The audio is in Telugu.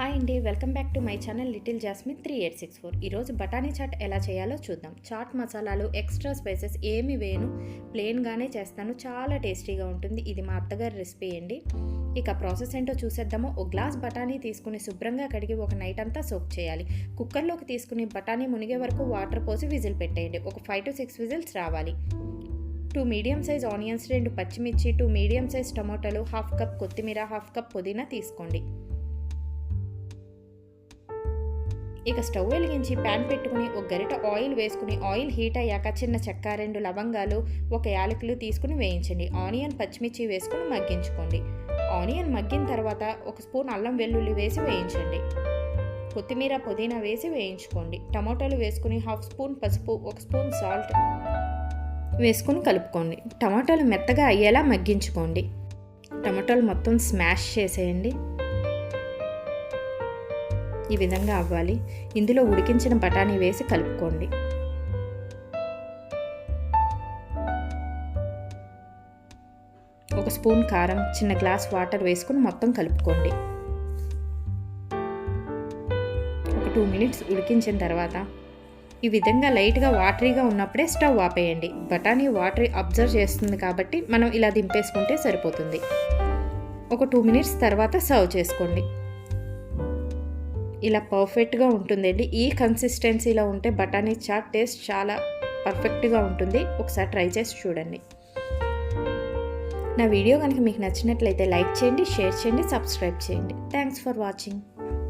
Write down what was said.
హాయ్ అండి welcome back to my channel Little Jasmine three eight six four. ఈరోజు బఠానీ చాట్ ఎలా చేయాలో చూద్దాం. చాట్ మసాలాలు ఎక్స్ట్రా స్పైసెస్ ఏమి వేయను ప్లెయిన్గానే చేస్తాను. చాలా టేస్టీగా ఉంటుంది. ఇది మా అత్తగారి రెసిపీ అండి. ఇక ప్రాసెస్ ఏంటో చూసేద్దాము. ఒక గ్లాస్ బఠానీ తీసుకుని శుభ్రంగా కడిగి ఒక నైట్ అంతా సోక్ చేయాలి. కుక్కర్లోకి తీసుకుని బఠానీ మునిగే వరకు వాటర్ పోసి విజిల్ పెట్టేయండి. ఒక ఫైవ్ టు సిక్స్ విజిల్స్ రావాలి. టూ మీడియం సైజ్ ఆనియన్స్ రెండు పచ్చిమిర్చి టూ మీడియం సైజ్ టమాటాలు హాఫ్ కప్ కొత్తిమీర హాఫ్ కప్ పుదీనా తీసుకోండి. ఇక స్టవ్ వెలిగించి ప్యాన్ పెట్టుకుని ఒక గరిట ఆయిల్ వేసుకుని ఆయిల్ హీట్ అయ్యాక చిన్న చెక్క రెండు లవంగాలు ఒక యాలకులు తీసుకుని వేయించండి. ఆనియన్ పచ్చిమిర్చి వేసుకుని మగ్గించుకోండి. ఆనియన్ మగ్గిన తర్వాత ఒక స్పూన్ అల్లం వెల్లుల్లి వేసి వేయించండి. కొత్తిమీర పుదీనా వేసి వేయించుకోండి. టమాటాలు వేసుకుని హాఫ్ స్పూన్ పసుపు ఒక స్పూన్ సాల్ట్ వేసుకుని కలుపుకోండి. టమాటాలు మెత్తగా అయ్యేలా మగ్గించుకోండి. టమాటాలు మొత్తం స్మాష్ చేసేయండి. ఈ విధంగా అవ్వాలి. ఇందులో ఉడికించిన బఠానీ వేసి కలుపుకోండి. ఒక స్పూన్ కారం చిన్న గ్లాస్ వాటర్ వేసుకుని మొత్తం కలుపుకోండి. ఒక టూ మినిట్స్ ఉడికించిన తర్వాత ఈ విధంగా లైట్గా వాటరీగా ఉన్నప్పుడే స్టవ్ ఆపేయండి. బఠానీ వాటరీ అబ్జర్వ్ చేస్తుంది కాబట్టి మనం ఇలా దింపేసుకుంటే సరిపోతుంది. ఒక టూ మినిట్స్ తర్వాత సర్వ్ చేసుకోండి. ఇలా పర్ఫెక్ట్గా ఉంటుందండి. ఈ కన్సిస్టెన్సీలో ఉంటే బఠానీ చాట్ టేస్ట్ చాలా పర్ఫెక్ట్గా ఉంటుంది. ఒకసారి ట్రై చేసి చూడండి. నా వీడియో కనుక మీకు నచ్చినట్లయితే లైక్ చేయండి షేర్ చేయండి సబ్స్క్రైబ్ చేయండి. Thanks for watching.